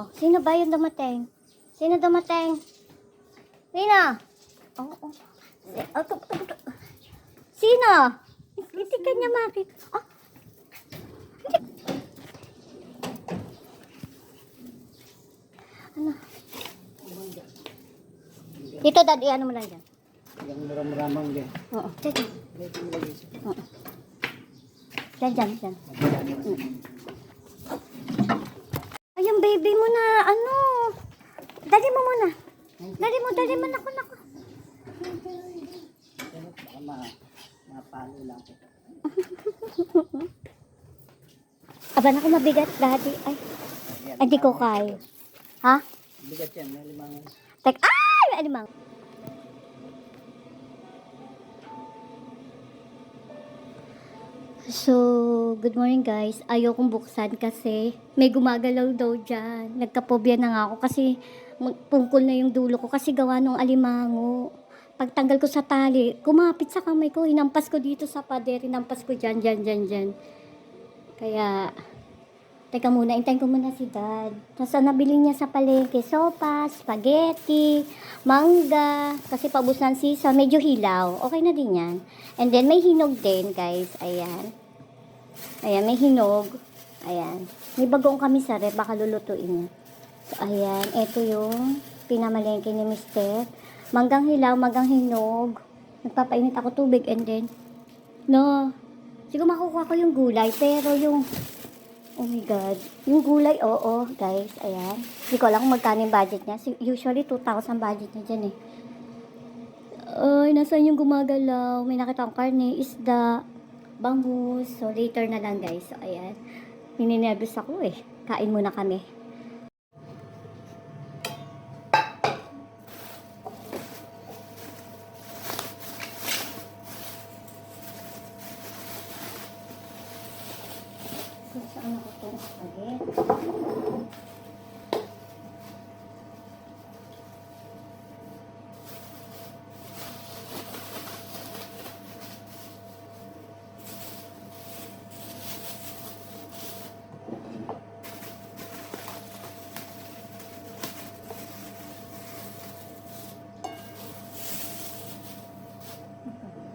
Oh, sino ba yung dumating? Sino dumating? Sino? Oh, oh. Oh, Sino? Hindi ka niya makit. Oh. Ano? Dito, daddy, ano mo lang dyan? Yang muram-muramang. Oo, dyan, dyan. Dito Oo. Dyan, dyan, dyan. Yung baby mo na, ano? Dali mo muna. Dali mo, dali mo, naku, naku. Mapalo lang kita. Aba, naku, mabigat, daddy. Ay, Ayan. ay, di ko kaya. Ha? Bigat yan. May limang Tek, ay, may alimang. So, good morning guys. Ayaw kong buksan kasi may gumagalaw daw dyan. Nagkapobya na nga ako kasi pungkol na yung dulo ko kasi gawa nung alimango. Pagtanggal ko sa tali, kumapit sa kamay ko, hinampas ko dito sa pader, hinampas ko dyan, dyan, dyan, dyan. Kaya, teka muna, intayin ko muna si dad. Tapos nabili niya sa palengke, sopas, spaghetti, mangga, kasi paubos ng sisa, medyo hilaw. Okay na din yan. And then may hinog din, guys. Ayan. Ayan, may hinog. Ayan. May bagoong kami sa rep, baka lulutuin niya. So, ayan. Ito yung pinamalengke ni Mister. Manggang hilaw, manggang hinog. Nagpapainit ako tubig and then, no. Siguro makukuha ko yung gulay, pero yung, oh my God, yung gulay, oo, guys, ayan. Hindi ko alam kung magkano yung budget niya. Usually, 2,000 budget niya dyan eh. Ay, nasaan yung gumagalaw? May nakita akong karne, isda, bangus. So, later na lang guys. So, ayan. Nininebus ako eh. Kain muna kami. Kung saan ako spaghetti?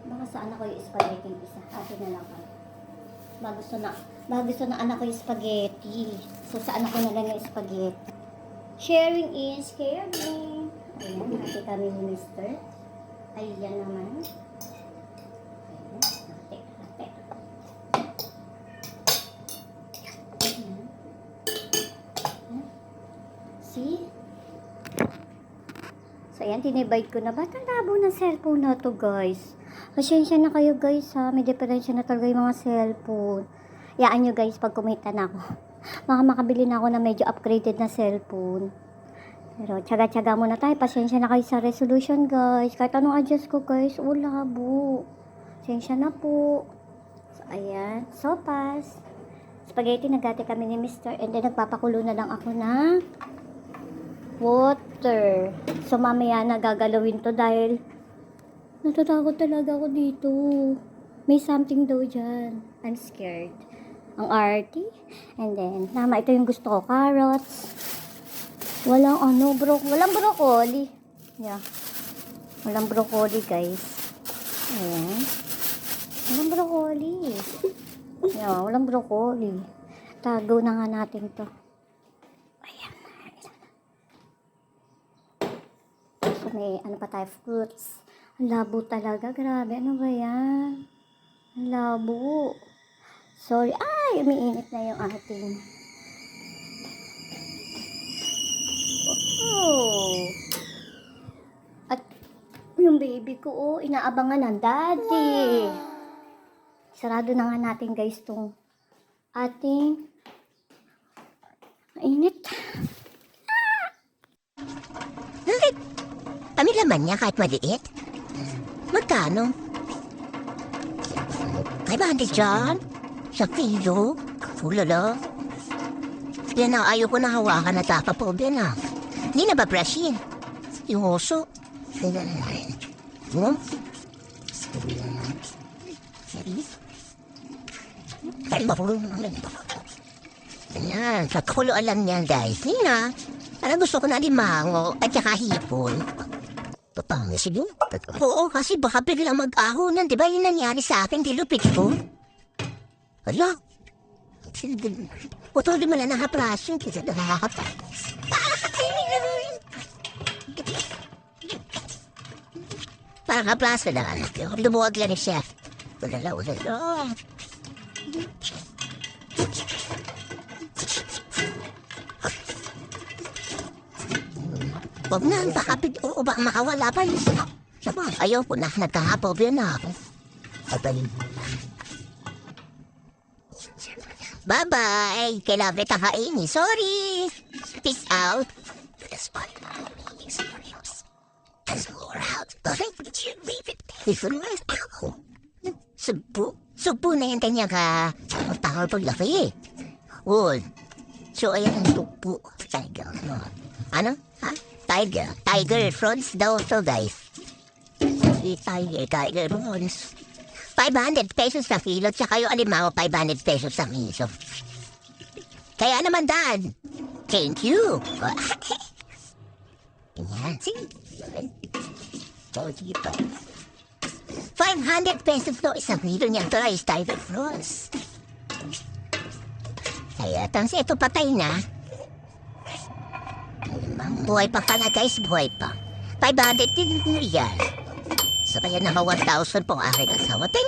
Baka sa anak ko yung spaghetti isa. Atin na lang kami. Baka gusto na, baka gusto na anak ko yung spaghetti. So sa anak ko na lang yung spaghetti. Sharing is caring. Ayan, hati kami ni Mister. Ayan naman. Ayan, hati, hati. Ayan. Ayan. See? So, ayan, tinibide ko na. Ba't ang labo ng cellphone na to, guys? Pasensya na kayo, guys, ha? May diferensya na talaga yung mga cellphone. Yaan nyo, guys, pag kumita na ako. Baka makabili na ako na medyo upgraded na cellphone. Pero, tsaga-tsaga muna tayo. Pasensya na kayo sa resolution, guys. Kahit anong adjust ko, guys, oh, labo. Pasensya na po. So, ayan. Sopas. Spaghetti, nagati kami ni Mr. And then, nagpapakulo na lang ako na water. So, mamaya nagagalawin to dahil natatakot talaga ako dito. May something daw dyan. I'm scared. Ang arty. And then, tama, ito yung gusto ko. Carrots. Walang ano, bro. Walang broccoli. Yeah. Walang broccoli, guys. Ayan. Walang broccoli. Yeah, walang broccoli. Tago na nga natin to. Ayan. So, may ano pa tayo, fruits. Ang labo talaga. Grabe. Ano ba yan? Ang labo. Sorry. Ay, umiinit na yung ating. Oh. At yung baby ko, oh, inaabangan ng daddy. Sarado na nga natin guys tong ating mainit. Bakit? Kami laman niya kahit maliit? Magkano? Kay Bandi dyan? Sa kilo? Ulala. Yan na, ayaw ko na hawakan na tapa po, Ben ah. Hindi na ba fresh yun? Yung oso. Hmm? Ayan, sa kulo lang yan guys. Hindi na. Parang gusto ko na limango at saka hipon. Na sige. Oo, kasi baka biglang mag-ahonan. Di ba yun nangyari sa akin? Di lupit ko. Hala. Putol di mo na nakaprasyon. Kasi nakakapas. Parang kaplaso na anak. Lumuwag lang ni chef. Ulala, ulala. Huwag na, baka bigyan ba makawala pa yun. Saba, ayaw ko na, nagkahapob Bye-bye! Kailangan kita kainin. Sorry! Peace out! This one, is your house. As more out. Bakit did you leave it? It's a nice ow. Subo. Subo na yan kanya ka. Ang tawag paglaki eh. Uy. So, ayan ang tupo. Tiger. No. Ano? Ha? Tiger. Tiger fronts daw to guys. Si Tiger, Tiger fronts. 500 pesos sa kilo, tsaka yung alimango 500 pesos sa miso. Kaya naman, Dan. Thank you. Yan. Sige. Told you pa. 500 pesos to isang kilo niyang rice Tiger fronts. Kaya tansi ito patay na. Alamang buhay pa pala guys, buhay pa. 500 din yan. Sabayan na 1,000 pong aking asawa. Thank